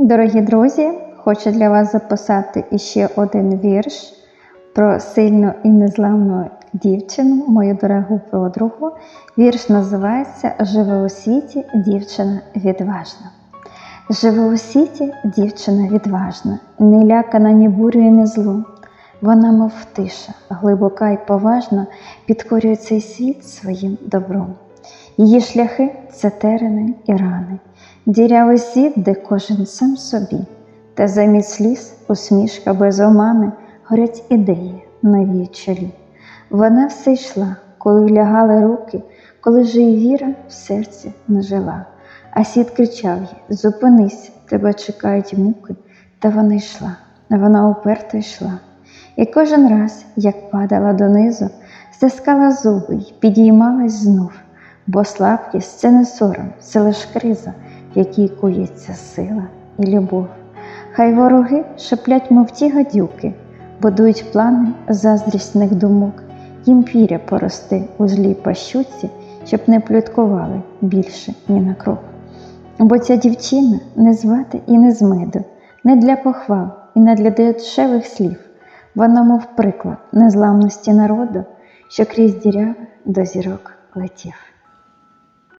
Дорогі друзі, хочу для вас записати іще один вірш про сильну і незламну дівчину, мою дорогу подругу. Вірш називається Живе у світі дівчина відважна. Живе у світі дівчина відважна, не лякана ні бурю, ні злом. Вона, мов тиша, глибока й поважна, підкорює цей світ своїм добром. Її шляхи це терени і рани, дірявий світ, де кожен сам собі, та замість сліз усмішка без омани, горять ідеї нові в чолі. Вона все йшла, коли лягали руки, коли же й віра в серці не жила. А світ кричав їй Зупинись, тебе чекають муки, та вона йшла, вона уперто йшла. І кожен раз, як падала донизу, стискала зуби й підіймалась знов, бо слабкість це не сором, це лиш криза, якій кується сила і любов. Хай вороги шеплять, мов ті гадюки, будують плани заздрісних думок, їм піря порости у злій пащуці, щоб не плюткували більше ні на крок. Бо ця дівчина не звати і не з не для похвал і не для дешевих слів. Вона, мов приклад незламності народу, що крізь діряви до зірок летів.